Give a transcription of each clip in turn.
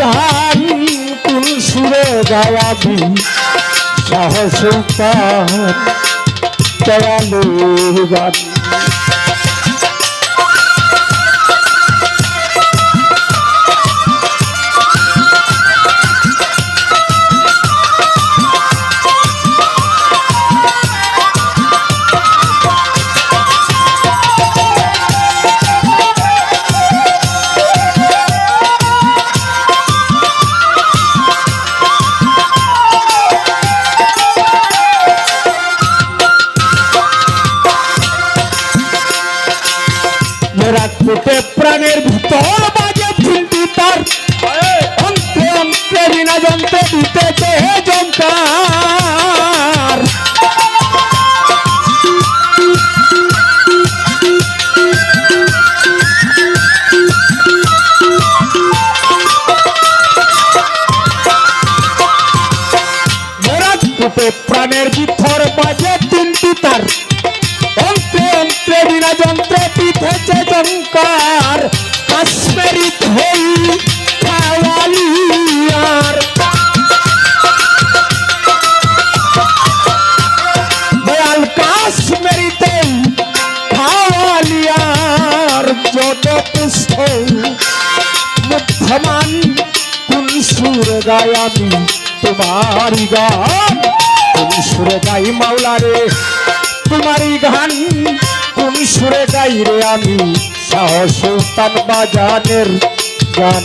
গান কোন সুরে গাওয়াবি সাহস চড়ালো গান প্রাণের ভিতর বাজে ফিল্টি তার। অন্তে অন্তে বিনা যন্ত্রে দিতেছে জঙ্কার পুষ্প মুগ্ধমান কোন সুর গায় আমি? তোমারই গান, কোন সুরে গাই মাওলারে তোমারই গান, কোন সুরে গাই রে আমি? সাহস বাজানের গান।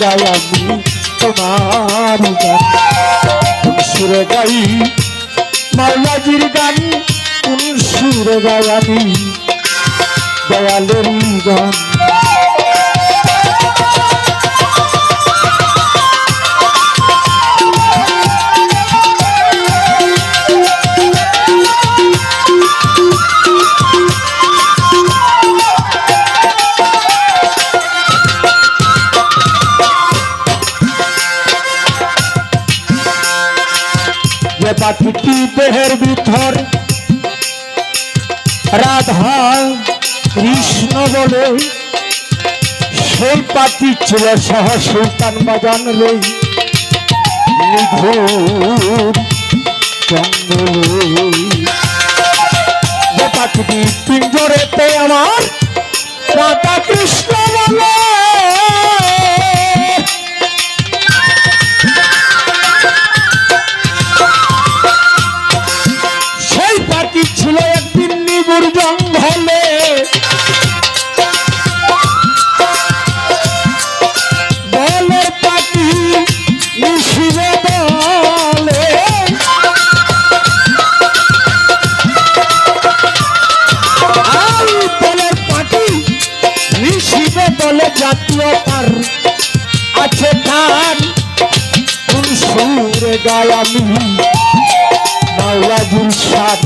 গাই আমি তোমার গান কোন সুরে গাই মাওলাজির গান কোন সুরে গাই আমি দয়ালের গান যে দেহের ভিতর। রাধা কৃষ্ণ বলে, সেই পাখি ছিল সহ সুলতান বাজান রে নিধুর জঙ্গলে পিঞ্জরেতে আমার রাধা কৃষ্ণ জাতীয় পার আছে তার। কোন সুরে গায় আমি মাওলা গুলশান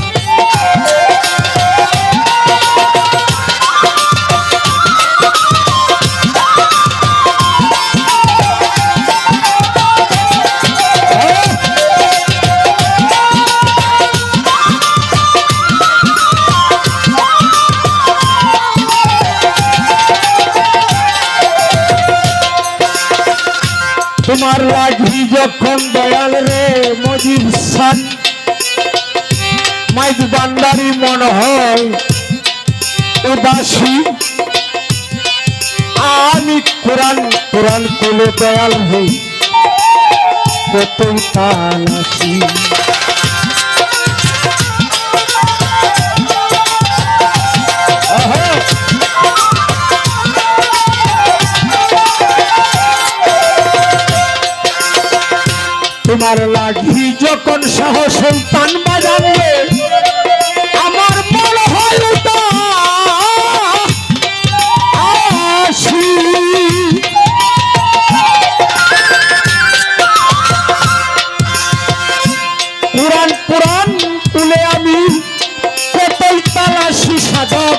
তোমার লাগি যখন দয়াল রে মজিব সান, মাইক বান্দারি মন হয় উদাসী। আমি কোরআন কোরআন কোলে দয়াল হই, কত তালাসি। সহ সন্তান বাজাবে আমার মন হয় আসি। পুরাণ পুরাণ তুলে আমি কতই তালাশি সাধক